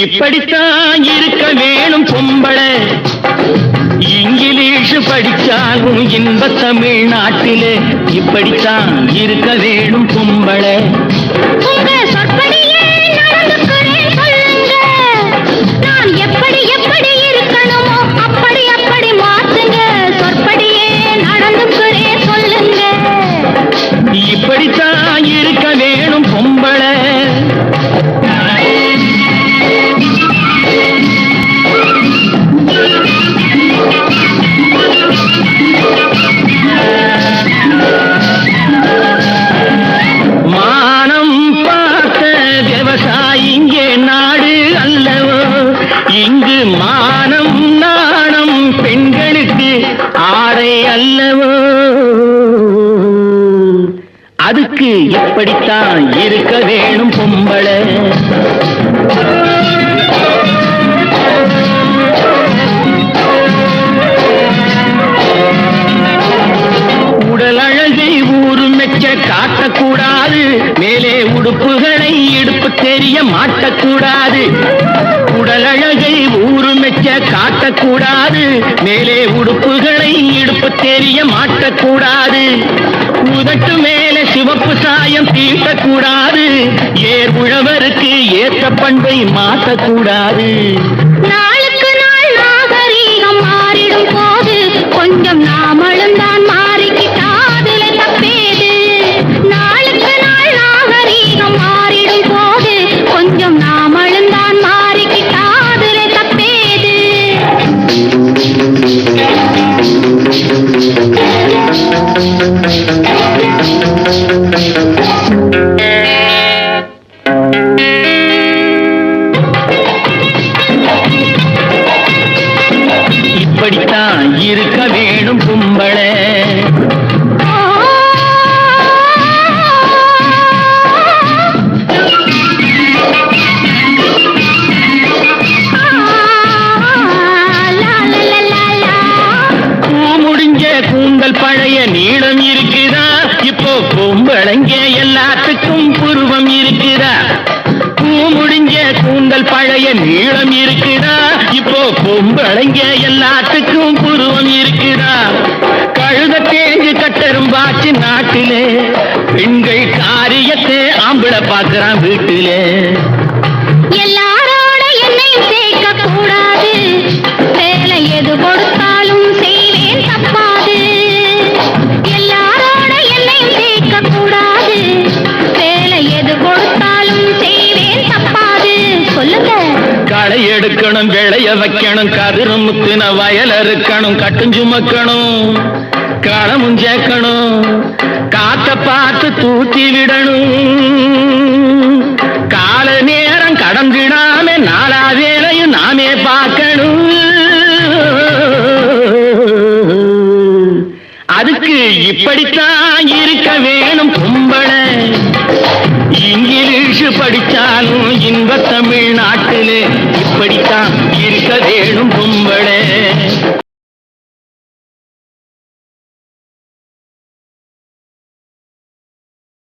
இப்படித்தான் இருக்க வேணும் பொம்பளை. இங்கிலீஷ் படிச்சாலும் இன்ப தமிழ்நாட்டிலே இப்படித்தான் இருக்க வேணும் பொம்பளை. அல்லவோ? அதுக்கு எப்படித்தான் இருக்க வேணும் பொம்பளை? உடல் அழகை ஊரு மெச்ச காட்டக்கூடாது. மேலே உடுப்புகளை இடுப்பு தெரிய மாட்டக்கூடாது. உடல் மாட்டக்கூடாது. மேலே உடுப்புகளை இடுப்பு தெரிய மாட்டக்கூடாது. உதட்டு மேலே சிவப்பு சாயம் தீட்டக்கூடாது. ஏர் உழவருக்கு ஏற்ற பண்பை மாற்றக்கூடாது. நாளுக்கு நாள் நாகரீகம் மாறிடும் போது கொஞ்சம் நாமளும் தான் இப்படித்தான் இருக்க வேணும் கும்பளை முடிஞ்ச கூந்தல் பழைய நீளம் இருக்குதா? இப்போ பொம்பளைங்க எல்லாத்துக்கும் புருவம் இருக்குதா? பூ முடிஞ்ச கூந்தல் பழைய நீளம் இருக்குதா? இப்போ பொம்பளைங்க நாட்டிலே பெண்கள் காரியத்தை ஆம்பளை பார்க்கறான் வீட்டிலே. எல்லாரோட என்னையும் சேர்க்க கூடாது வேலை எது கொடுத்தாலும் செய்வேன் தப்பாது. எல்லாரோட என்னையும் சேர்க்க கூடாது வேலை எது கொடுத்தாலும் செய்வேன் தப்பாது. சொல்லுங்க. களை எடுக்கணும் விளைய வைக்கணும் கதிரு முத்தின வயல் அறுக்கணும் கட்டும் சுமக்கணும். காலமும் சேர்க்கணும். காத்த பார்த்து தூத்தி விடணும். கால நேரம் கடந்திடாம நாலா வேலையும் நாமே பார்க்கணும். அதுக்கு இப்படித்தான் இருக்க வேணும் கும்பல. இங்கிலீஷ் படித்தாலும் இன்ப தமிழ்நாட்டிலே இப்படித்தான் இருக்க